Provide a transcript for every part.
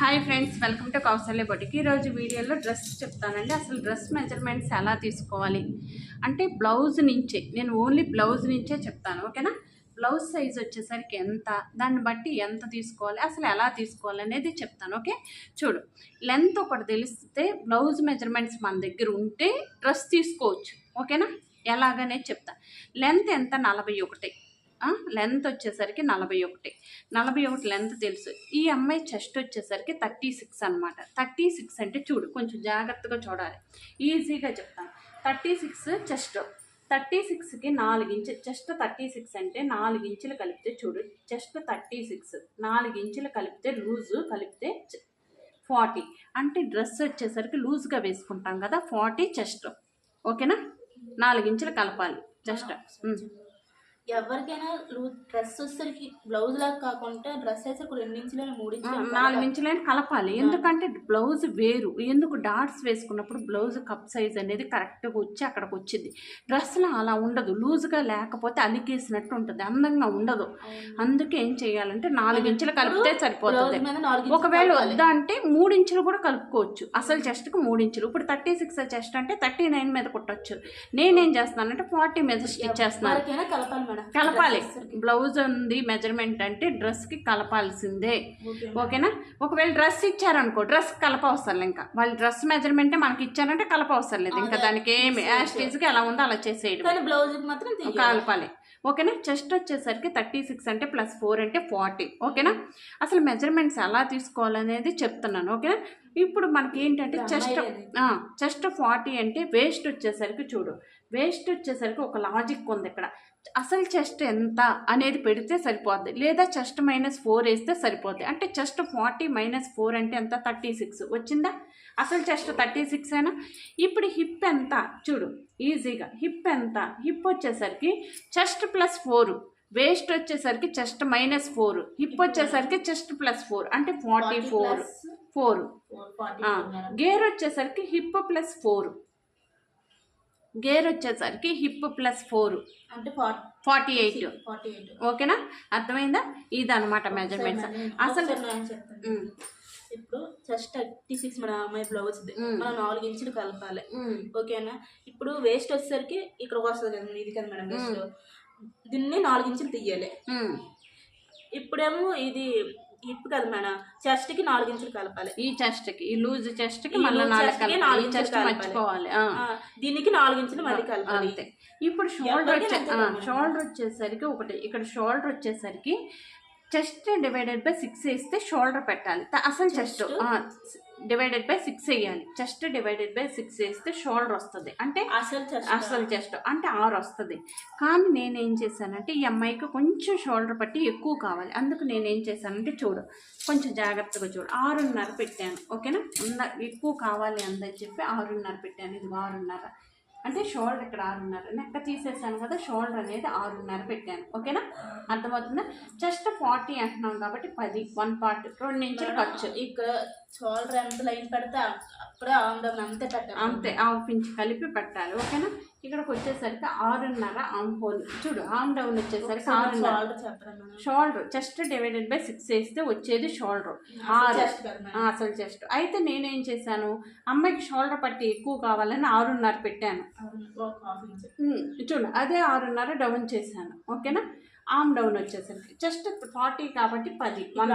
Hi friends welcome to Kousalya బొటికి ఈరోజు వీడియోలో dress చెప్తానండి. అసలు డ్రెస్ మెజర్మెంట్స్ ఎలా తీసుకోవాలి? అంటే బ్లౌజ్ నుంచే నేను ఓన్లీ బ్లౌజ్ నుంచే చెప్తాను ఓకేనా బ్లౌజ్ సైజ్ వచ్చేసరికి ఎంత దాన్ని బట్టి ఎంత తీసుకోవాలి అసలు ఎలా తీసుకోవాలి అనేది చెప్తాను ఓకే చూడు లెంత్ ఒకటి తెలిస్తే బ్లౌజ్ మెజర్మెంట్స్ మన దగ్గర ఉంటే డ్రెస్ తీసుకోవచ్చు ఓకేనా ఎలాగనే చెప్తా. లెంత్ ఎంత? నలభై ఒకటి. లెంత్ వచ్చేసరికి నలభై ఒకటి. నలభై ఒకటి లెంత్ తెలుసు. ఈ అమ్మాయి చెస్ట్ వచ్చేసరికి థర్టీ సిక్స్ అనమాట థర్టీ సిక్స్ అంటే చూడు కొంచెం జాగ్రత్తగా చూడాలి. ఈజీగా చెప్తాను. థర్టీ సిక్స్ చెస్ట్ థర్టీ సిక్స్కి నాలుగు ఇంచు చెస్ట్ థర్టీ సిక్స్ అంటే నాలుగు ఇంచులు కలిపితే చూడు చెస్ట్ థర్టీ సిక్స్ నాలుగు ఇంచులు కలిపితే లూజు కలిపితే ఫార్టీ అంటే డ్రెస్ వచ్చేసరికి లూజ్గా వేసుకుంటాం కదా ఫార్టీ చెస్ట్ ఓకేనా? నాలుగు ఇంచులు కలపాలి చెస్ట్ ఎవరికైనా డ్రెస్ వచ్చేసరికి బ్లౌజ్ లాగా కాకుండా డ్రెస్ అయితే రెండు ఇంచులు మూడు ఇంచులు నాలుగు ఇంచులైన కలపాలి. ఎందుకంటే బ్లౌజ్ వేరు. ఎందుకు డాట్స్ వేసుకున్నప్పుడు బ్లౌజ్ కప్ సైజ్ అనేది కరెక్ట్గా వచ్చి అక్కడికి వచ్చింది. డ్రెస్లో అలా ఉండదు. లూజ్గా లేకపోతే అలికేసినట్టు ఉంటుంది. అందంగా ఉండదు. అందుకే ఏం చేయాలంటే నాలుగు ఇంచులు కలిపితే సరిపోతుంది. ఒకవేళ. వద్దా అంటే మూడు ఇంచులు కూడా కలుపుకోవచ్చు. అసలు చెస్ట్కి మూడు ఇంచులు ఇప్పుడు థర్టీ సిక్స్ చెస్ట్ అంటే థర్టీ నైన్ మీద కుట్టచ్చు. నేనేం చేస్తున్నానంటే ఫార్టీ మీద స్టిచ్ చేస్తున్నాను. కలపాలి కలపాలి. బ్లౌజ్ ఉంది మెజర్మెంట్ అంటే డ్రెస్కి కలపాల్సిందే. ఓకే. ఓకేనా? ఒకవేళ డ్రెస్ ఇచ్చారనుకో డ్రెస్ కలప అవసరం ఇంకా. వాళ్ళు డ్రెస్ మెజర్మెంటే మనకి ఇచ్చారంటే కలప అవసరం లేదు. ఇంకా. దానికి ఏమి యాస్టీజ్కి ఎలా ఉందో అలా చేసేయడం బ్లౌజ్ మాత్రం. కలపాలి. ఓకేనా? చెస్ట్ వచ్చేసరికి థర్టీ సిక్స్ అంటే ప్లస్ ఫోర్ అంటే ఫార్టీ ఓకేనా? అసలు మెజర్మెంట్స్ ఎలా తీసుకోవాలనేది చెప్తున్నాను. ఓకేనా? ఇప్పుడు మనకి ఏంటంటే చెస్ట్ చెస్ట్ ఫార్టీ అంటే వేస్ట్ వచ్చేసరికి చూడు. వేస్ట్ వచ్చేసరికి ఒక లాజిక్ ఉంది ఇక్కడ. అసలు చెస్ట్ ఎంత అనేది పెడితే సరిపోద్ది. లేదా చెస్ట్ మైనస్ ఫోర్ వేస్తే సరిపోద్ది. అంటే చెస్ట్ ఫార్టీ మైనస్ ఫోర్ అంటే ఎంత? Thirty six. వచ్చిందా? అసలు చెస్ట్ థర్టీ సిక్స్ అయినా ఇప్పుడు హిప్ ఎంత? చూడు ఈజీగా. హిప్ ఎంత? హిప్ వచ్చేసరికి చెస్ట్ ప్లస్ ఫోర్. వేస్ట్ వచ్చేసరికి చెస్ట్ మైనస్ ఫోర్. హిప్ వచ్చేసరికి చెస్ట్ ప్లస్ ఫోర్. అంటే ఫార్టీ 40 ఫోర్. ఫోర్. గేర్ వచ్చేసరికి హిప్ ప్లస్ ఫోర్. గేర్ వచ్చేసరికి హిప్ ప్లస్ ఫోర్. అంటే forty forty eight. Forty eight. ఓకేనా? అర్థమైందా? ఇదన్నమాట మెజర్మెంట్స్. అసలు ఇప్పుడు జస్ట్ థర్టీ సిక్స్ మన అమ్మాయి బ్లౌజ్. మనం నాలుగు ఇంచులు కలపాలి. ఓకేనా? ఇప్పుడు వేస్ట్ వచ్చేసరికి ఇక్కడికి వస్తుంది కదా ఇది కదా మేడం వేస్ట్ దీన్ని నాలుగు ఇంచులు తీయాలి. ఇప్పుడేమో ఇది హిప్ కదా మేడం. చెస్ట్కి నాలుగు ఇంచులు కలపాలి. ఈ చెస్ట్కి ఈ లూజ్ చెస్ట్కి ఈ మళ్ళీ నాలుగు కి చెస్ట్. మర్చిపోవాలి. దీనికి నాలుగు ఇంచులు మళ్ళీ కలపాలి. అంతే. ఇప్పుడు షోల్డర్ షోల్డర్ వచ్చేసరికి ఒకటి. ఇక్కడ షోల్డర్ వచ్చేసరికి చెస్ట్ డివైడెడ్ బై సిక్స్ వేస్తే షోల్డర్ పెట్టాలి. అసలు చెస్ట్? డివైడెడ్ బై సిక్స్ వేయాలి. చెస్ట్ డివైడెడ్ బై సిక్స్ వేస్తే షోల్డర్ వస్తుంది. అంటే అసలు చెస్ట్ అసలు చెస్ట్ అంటే ఆరు వస్తుంది. కానీ నేనేం చేశానంటే ఈ అమ్మాయికి కొంచెం షోల్డర్ పట్టి ఎక్కువ కావాలి. అందుకు నేనేం చేశానంటే చూడు కొంచెం జాగ్రత్తగా చూడు. ఆరున్నర పెట్టాను. ఓకేనా? ఎక్కువ కావాలి అందని చెప్పి ఆరున్నర పెట్టాను. ఇది ఆరున్నర. అంటే షోల్డర్ ఇక్కడ ఆరున్నర నెక్క తీసేసాను కదా షోల్డర్ అనేది ఆరున్నర పెట్టాను. ఓకేనా? అర్థమవుతుందా? జస్ట్ ఫార్టీ అంటున్నాం కాబట్టి పది వన్ పార్ట్ రెండు ఇంచులు ఖర్చు. ఇక్కడ షోల్డర్ ఎంత లైన్ పెడితే అప్పుడే ఆందం అంతే పెట్టాలి. అంతే ఇంచ్ కలిపి పెట్టాలి ఓకేనా? ఇక్కడికి వచ్చేసరికి ఆరున్నర ఆమ్ హోల్. చూడు ఆమ్ డౌన్ వచ్చేసరికి ఆరున్నర. Shoulder chest divided by six వేస్తే వచ్చేది షోల్డర్ అసలు ఆరు. చెస్ట్ అసలు అయితే నేనేం చేశాను? అమ్మాయికి షోల్డర్ పట్టి ఎక్కువ కావాలని ఆరున్నర పెట్టాను. చూడు అదే ఆరున్నర డౌన్ చేశాను ఓకేనా? ఆమ్ డౌన్ వచ్చేసరికి. జస్ట్ ఫార్టీ కాబట్టి పది. వన్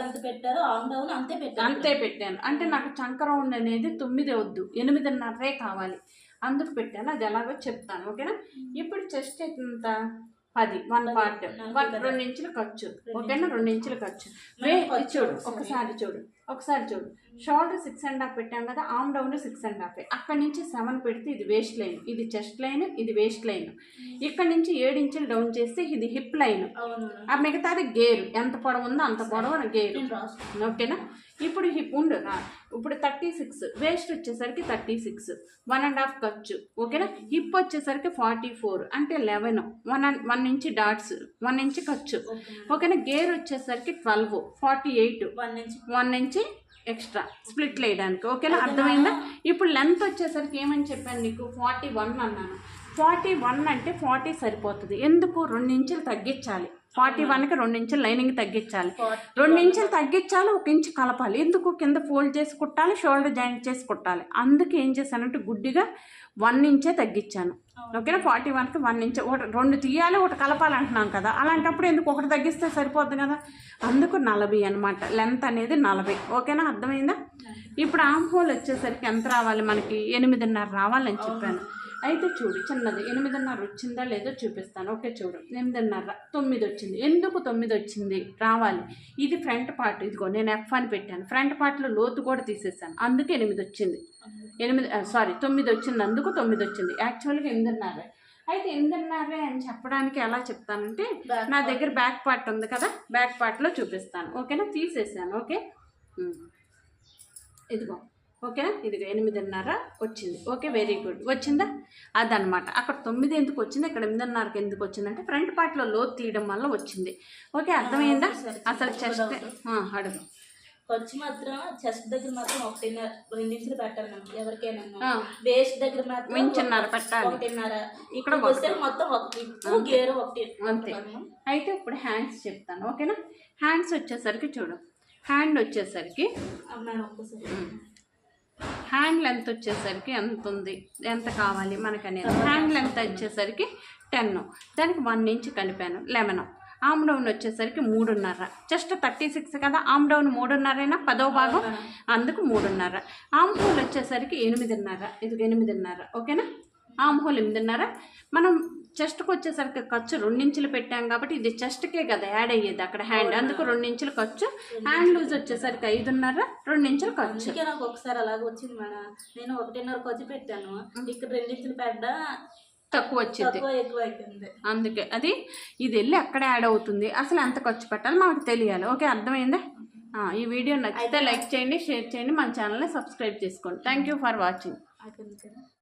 ఎంత పెట్టారో ఆన్ డౌన్ అంతే పెట్టారు. అంతే పెట్టాను. అంటే నాకు చంక రౌండ్ అనేది తొమ్మిది వద్దు. ఎనిమిదిన్నరే కావాలి. అందుకు పెట్టాను. అది ఎలాగో చెప్తాను. ఓకేనా? ఇప్పుడు చెస్ట్ ఎంత పది. వన్. పార్ట్. రెండు ఇంచులు ఖర్చు. ఓకేనా? రెండు ఇంచులు ఖర్చు చూడు. ఒకసారి చూడు. ఒకసారి చూడు. షోల్డర్ సిక్స్ అండ్ హాఫ్ పెట్టాం కదా arm down six and half అక్కడ నుంచి సెవెన్ పెడితే ఇది వేస్ట్ లైన్ ఇది చెస్ట్ లైన్ ఇది వేస్ట్ లైన్ ఇక్కడ నుంచి ఏడు ఇంచులు డౌన్ చేస్తే ఇది హిప్ లైన్ ఆ మిగతాది గేరు. ఎంత పొడవు ఉందో అంత పొడవు గేరు. ఓకేనా ఇప్పుడు హిప్ ఉండు. ఇప్పుడు థర్టీ సిక్స్ వేస్ట్ వచ్చేసరికి thirty six one and half ఖర్చు ఓకేనా హిప్ వచ్చేసరికి ఫార్టీ ఫోర్ అంటే eleven one one inch dots one inch ఖర్చు ఓకే. ఓకేనా గేర్ వచ్చేసరికి twelve forty eight one inch one inch extra split వేయడానికి ఓకేనా? అర్థమైందా? ఇప్పుడు లెంత్ వచ్చేసరికి ఏమని చెప్పాను నీకు? ఫార్టీ వన్ అన్నాను. ఫార్టీ వన్ అంటే ఫార్టీ సరిపోతుంది. ఎందుకు? రెండు ఇంచులు తగ్గించాలి. ఫార్టీ వన్కి రెండు ఇంచులు లైనింగ్ తగ్గించాలి. రెండు ఇంచులు తగ్గించాలి ఒక ఇంచు కలపాలి. ఎందుకు? కింద ఫోల్డ్ చేసి కుట్టాలి షోల్డర్ జాయింట్ చేసి కుట్టాలి. అందుకే ఏం చేశానంటే గుడ్డిగా వన్ ఇంచే తగ్గించాను. ఓకేనా? ఫార్టీ వన్కి వన్ ఇంచ్. ఒకటి రెండు తీయాలి ఒకటి కలపాలి అంటున్నాం కదా. అలాంటప్పుడు ఎందుకు ఒకటి తగ్గిస్తే సరిపోద్ది కదా? అందుకు నలభై అనమాట లెంత్ అనేది నలభై. ఓకేనా? అర్థమైందా? ఇప్పుడు ఆమ్ హోల్ వచ్చేసరికి ఎంత రావాలి? మనకి ఎనిమిదిన్నర రావాలని చెప్పాను. అయితే చూడు చిన్నది. ఎనిమిదిన్నర వచ్చిందా లేదో చూపిస్తాను. ఓకే చూడు ఎనిమిదిన్నర తొమ్మిది వచ్చింది. ఎందుకు తొమ్మిది వచ్చింది? రావాలి. ఇది ఫ్రంట్ పార్ట్. ఇదిగో నేను ఎఫ్ అని పెట్టాను. ఫ్రంట్ పార్ట్లో లోతు కూడా తీసేసాను. అందుకే ఎనిమిది వచ్చింది. ఎనిమిది సారీ తొమ్మిది వచ్చింది అందుకు తొమ్మిది వచ్చింది. యాక్చువల్గా ఎనిమిదిన్నర. అయితే ఎనిమిదిన్నర అని చెప్పడానికి ఎలా చెప్తానంటే నా దగ్గర బ్యాక్ పార్ట్ ఉంది కదా బ్యాక్ పార్ట్లో చూపిస్తాను. ఓకేనా? తీసేసాను. ఓకే. ఇదిగో. ఓకేనా? ఇదిగో ఎనిమిదిన్నర వచ్చింది. ఓకే వెరీ గుడ్ వచ్చిందా? అదనమాట అక్కడ తొమ్మిది ఎందుకు వచ్చింది? ఇక్కడ ఎనిమిదిన్నరకి ఎందుకు వచ్చిందంటే ఫ్రంట్ పార్ట్లో లోతు తీయడం వల్ల వచ్చింది. ఓకే అర్థమైందా? అసలు చెస్ట్ అడుగు. ఖర్చు మాత్రం చెస్ట్ దగ్గర మాత్రం ఒకటిన్నర పెట్టాలి మనం ఎవరికైనా. వేస్ట్ దగ్గర మాత్రం ఇంచున్నర పెట్టాలి. ఒకటిన్నర. ఇక్కడ వస్తే మొత్తం ఒకటి ఇప్పు గేరు ఒకటి అంతే. అయితే ఇప్పుడు హ్యాండ్స్ చెప్తాను ఓకేనా? హ్యాండ్స్ వచ్చేసరికి చూడు. హ్యాండ్ వచ్చేసరికి హ్యాండ్ లెంత్ వచ్చేసరికి ఎంత ఉంది? ఎంత కావాలి మనకనేది? హ్యాండ్ లెంత్ వచ్చేసరికి టెన్. దానికి వన్ ఇంచ్ కలిపాను. లెవెన్. ఆమ్ డౌన్ వచ్చేసరికి మూడున్నర. జస్ట్ థర్టీ సిక్స్ కదా? ఆమ్ డౌన్ మూడున్నరైనా? పదో భాగం? అందుకు మూడున్నర. ఆమ్ హోల్ వచ్చేసరికి ఎనిమిదిన్నర. ఇది ఎనిమిదిన్నర. ఓకేనా? ఆమ్ హోల్ ఎనిమిదిన్నర. మనం చెస్ట్కి వచ్చేసరికి ఖర్చు రెండించులు పెట్టాం కాబట్టి ఇది చెస్ట్కే కదా యాడ్ అయ్యేది అక్కడ హ్యాండ్. అందుకు రెండించులు ఖర్చు. హ్యాండ్ లూజ్ వచ్చేసరికి ఐదున్నర రెండించులు ఖర్చు. అందుకే నాకు ఒకసారి అలాగ వచ్చింది మేడం. నేను ఒకటిన్నర ఖర్చు పెట్టాను. ఇక్కడ రెండించులు పెట్ట తక్కువ వచ్చింది. అందుకే అది ఇది వెళ్ళి అక్కడ యాడ్ అవుతుంది. అసలు ఎంత ఖర్చు పెట్టాలి మాకు తెలియాలి. ఓకే అర్థమైందా? ఈ వీడియో నచ్చితే లైక్ చేయండి షేర్ చేయండి మన ఛానల్ని సబ్స్క్రైబ్ చేసుకోండి. Thank you for watching